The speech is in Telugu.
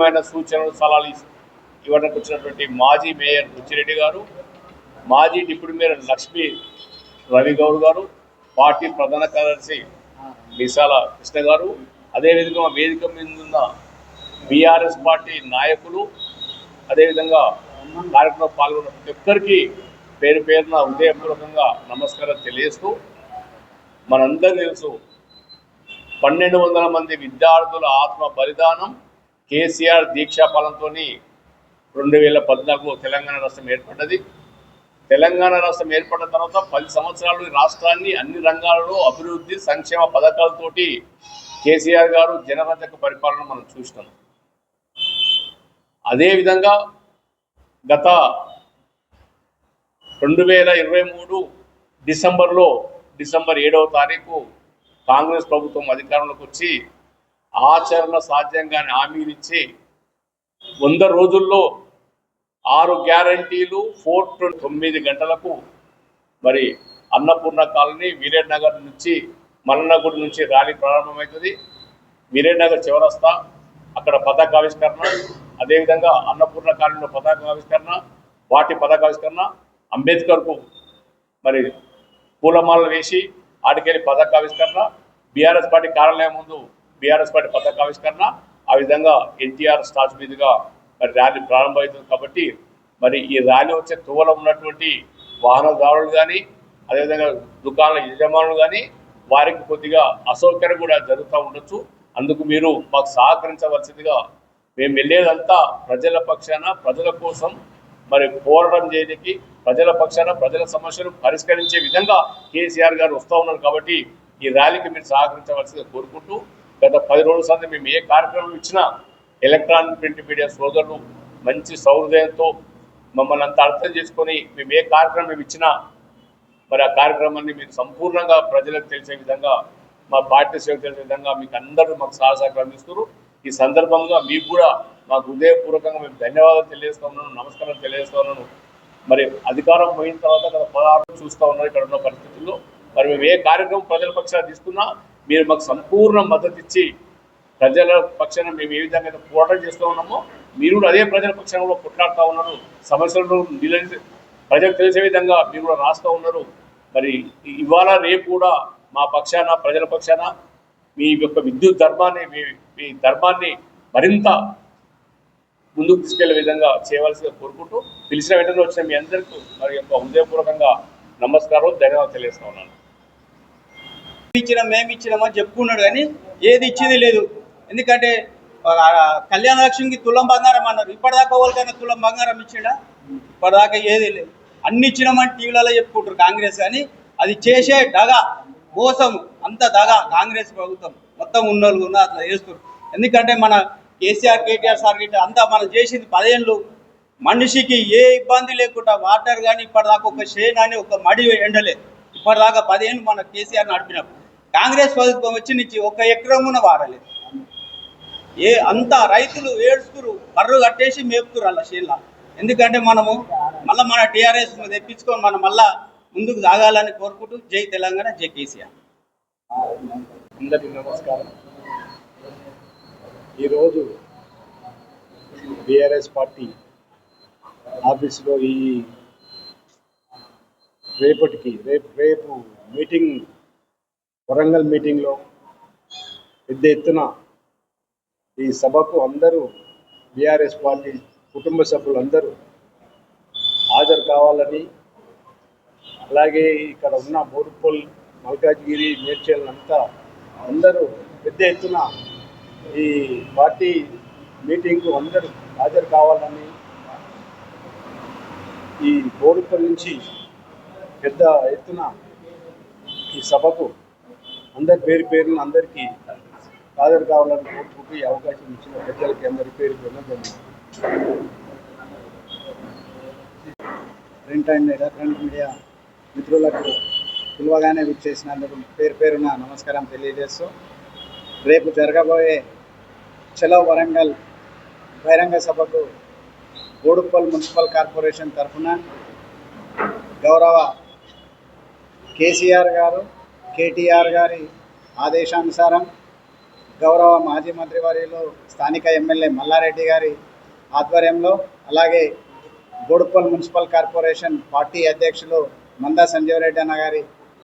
ముఖ్యమైన సూచనలు సలహాలు ఇవ్వడానికి వచ్చినటువంటి మాజీ మేయర్ బుచ్చిరెడ్డి గారు మాజీ డిప్యూటీ మేయర్ లక్ష్మీ రవి గౌడ్ గారు పార్టీ ప్రధాన కార్యదర్శి మిసాల కృష్ణ గారు అదేవిధంగా వేదిక మీద ఉన్న బీఆర్ఎస్ పార్టీ నాయకులు అదేవిధంగా కార్యక్రమంలో పాల్గొన్న ప్రతి ఒక్కరికి పేరు పేరున హృదయపూర్వకంగా నమస్కారం తెలియజేస్తూ మనందరూ తెలుసు పన్నెండు వందల మంది విద్యార్థుల ఆత్మ బలిదానం కేసీఆర్ దీక్షాఫలంతో రెండు వేల పద్నాలుగులో తెలంగాణ రాష్ట్రం ఏర్పడ్డది. తెలంగాణ రాష్ట్రం ఏర్పడిన తర్వాత పది సంవత్సరాలు ఈ రాష్ట్రాన్ని అన్ని రంగాలలో అభివృద్ధి సంక్షేమ పథకాలతోటి కేసీఆర్ గారు జనరంజక పరిపాలన మనం చూసినాం. అదేవిధంగా గత రెండు వేల ఇరవై మూడు డిసెంబర్లో డిసెంబర్ ఏడవ తారీఖు కాంగ్రెస్ ప్రభుత్వం అధికారంలోకి వచ్చి ఆచరణ సాధ్యంగానే హామీలు ఇచ్చి వంద రోజుల్లో ఆరు గ్యారంటీలు ఫోర్ టు తొమ్మిది గంటలకు మరి అన్నపూర్ణ కాలనీ వీరేనగర్ నుంచి మల్లనగూడి నుంచి ర్యాలీ ప్రారంభమవుతుంది. వీరేనగర్ చివరస్తా అక్కడ పతాకావిష్కరణ అదేవిధంగా అన్నపూర్ణ కాలనీలో పతాకావిష్కరణ వాటి పతాకావిష్కరణ అంబేద్కర్కు మరి పూలమాలలు వేసి ఆడికెళ్ళి పతాకావిష్కరణ బీఆర్ఎస్ పార్టీ కార్యాలయం ముందు బీఆర్ఎస్ పార్టీ పతాకావిష్కరణ ఆ విధంగా ఎన్టీఆర్ స్టాచ్ మీదుగా మరి ర్యాలీ ప్రారంభమవుతుంది కాబట్టి మరి ఈ ర్యాలీ వచ్చే తువలో ఉన్నటువంటి వాహనదారులు కానీ అదేవిధంగా దుకాణాల యజమానులు కానీ వారికి కొద్దిగా అసౌకర్యం కూడా జరుగుతూ ఉండొచ్చు. అందుకు మీరు మాకు సహకరించవలసిందిగా మేము వెళ్ళేదంతా ప్రజల పక్షాన ప్రజల కోసం మరి పోరాటం చేయడానికి ప్రజల పక్షాన ప్రజల సమస్యలు పరిష్కరించే విధంగా కేసీఆర్ గారు వస్తూ ఉన్నారు కాబట్టి ఈ ర్యాలీకి మీరు సహకరించవలసిందిగా కోరుకుంటూ గత పది రోజుల సంది మేము ఏ కార్యక్రమం ఇచ్చినా ఎలక్ట్రానిక్ ప్రింట్ మీడియా సోదరులు మంచి సౌహృదయంతో మమ్మల్ని అంత అర్థం చేసుకొని మేము ఏ కార్యక్రమం మేము ఇచ్చినా మరి ఆ కార్యక్రమాన్ని మీరు సంపూర్ణంగా ప్రజలకు తెలిసే విధంగా మా పార్టీ సేవకు తెలిసే విధంగా మీకు అందరూ మాకు సహసహకారం అందిస్తున్నారు. ఈ సందర్భంగా మీకు కూడా మాకు హృదయపూర్వకంగా మేము ధన్యవాదాలు తెలియజేస్తున్నాను నమస్కారం తెలియజేస్తున్నాను. మరి అధికారం పోయిన తర్వాత గత పదహారు చూస్తూ ఉన్నారు ఇక్కడ ఉన్న పరిస్థితుల్లో. మరి మేము ఏ కార్యక్రమం ప్రజల పక్షాలు తీసుకున్నా మీరు మాకు సంపూర్ణ మద్దతు ఇచ్చి ప్రజల పక్షాన మేము ఏ విధంగా అయితే పోరాటం చేస్తూ ఉన్నామో మీరు కూడా అదే ప్రజల పక్షంలో కొట్లాడుతూ ఉన్నారు. సమస్యలను నిలదీ ప్రజలకు తెలిసే విధంగా మీరు కూడా రాస్తూ ఉన్నారు. మరి ఇవాళ రేపు కూడా మా పక్షాన ప్రజల పక్షాన మీ యొక్క విద్యుత్ ధర్మాన్ని మీ మీ ధర్మాన్ని మరింత ముందుకు తీసుకెళ్ళే విధంగా చేయవలసిందిగా కోరుకుంటూ పిలిచిన వెంటనే వచ్చిన మీ అందరికీ మరి యొక్క హృదయపూర్వకంగా నమస్కారం ధన్యవాదాలు తెలియజేస్తా ఉన్నాను. ఇచ్చినాం మేము ఇచ్చినామని చెప్పుకున్నాడు కానీ ఏది ఇచ్చింది లేదు. ఎందుకంటే కళ్యాణ లక్ష్మికి తులం బంగారం అన్నారు. ఇప్పటిదాకా వాళ్ళకైనా తులం బంగారం ఇచ్చిండా? ఇప్పటిదాకా ఏది లేదు. అన్ని ఇచ్చినామని టీవీలలో చెప్పుకుంటారు కాంగ్రెస్ కానీ అది చేసే దగ మోసం అంత దగ కాంగ్రెస్ ప్రభుత్వం. మొత్తం ఉన్నోళ్ళు ఉన్న అట్లా చేస్తారు ఎందుకంటే మన కేసీఆర్ కేటీఆర్ సార్ గిట్ట అంతా మనం చేసింది పదేళ్ళు. మనిషికి ఏ ఇబ్బంది లేకుండా వాటర్ కానీ ఇప్పటిదాకా ఒక షేన్ అని ఒక మడి ఎండలేదు ఇప్పటిదాకా పదేళ్ళు మన కేసీఆర్ నడిపినప్పుడు కాంగ్రెస్ ప్రభుత్వం వచ్చి నుంచి ఒక ఎకరమున వాడలేదు. ఏ అంత రైతులు ఏడుస్తురు బర్రు కట్టేసి మేపుతురు అలా షేన్ల ఎందుకంటే మనము మళ్ళీ మన టీఆర్ఎస్ తెప్పించుకొని మనం మళ్ళా ముందుకు సాగాలని కోరుకుంటూ జై తెలంగాణ జై కేసీఆర్. అందరికీ నమస్కారం. ఈరోజు బీఆర్ఎస్ పార్టీ ఆఫీసులో ఈ రేపటికి రేపు రేపు మీటింగ్ వరంగల్ మీటింగ్లో పెద్ద ఎత్తున ఈ సభకు అందరూ బీఆర్ఎస్ పార్టీ కుటుంబ సభ్యులందరూ హాజరు కావాలని అలాగే ఇక్కడ ఉన్న బోడుపల్ మల్కాజ్గిరి మేడ్చల్ అంతా అందరూ పెద్ద ఎత్తున ఈ పార్టీ మీటింగ్కు అందరూ హాజరు కావాలని ఈ బోడుపల్ నుంచి పెద్ద ఎత్తున ఈ సభకు అందరి పేరు పేరున అందరికీ హాజరు కావాలని కోరుకుంటూ ఈ అవకాశం ఇచ్చిన ప్రజలకి అందరి పేరు పేరున ప్రింట్ అండ్ ఎలక్ట్రానిక్ మీడియా మిత్రులకు పిలువగానే విచ్చేసినందుకు పేరు పేరున నమస్కారం తెలియజేస్తూ రేపు జరగబోయే చలో వరంగల్ బహిరంగ సభకు బోడుప్పల్ మున్సిపల్ కార్పొరేషన్ తరఫున గౌరవ కేసీఆర్ గారు కేటీఆర్ గారి ఆదేశానుసారం గౌరవ మాజీ మంత్రి మంత్రివర్యులు స్థానిక ఎమ్మెల్యే మల్లారెడ్డి గారి ఆధ్వర్యంలో అలాగే బోడుప్పల్ మున్సిపల్ కార్పొరేషన్ పార్టీ అధ్యక్షులు మందా సంజీవరెడ్డి అన్న గారి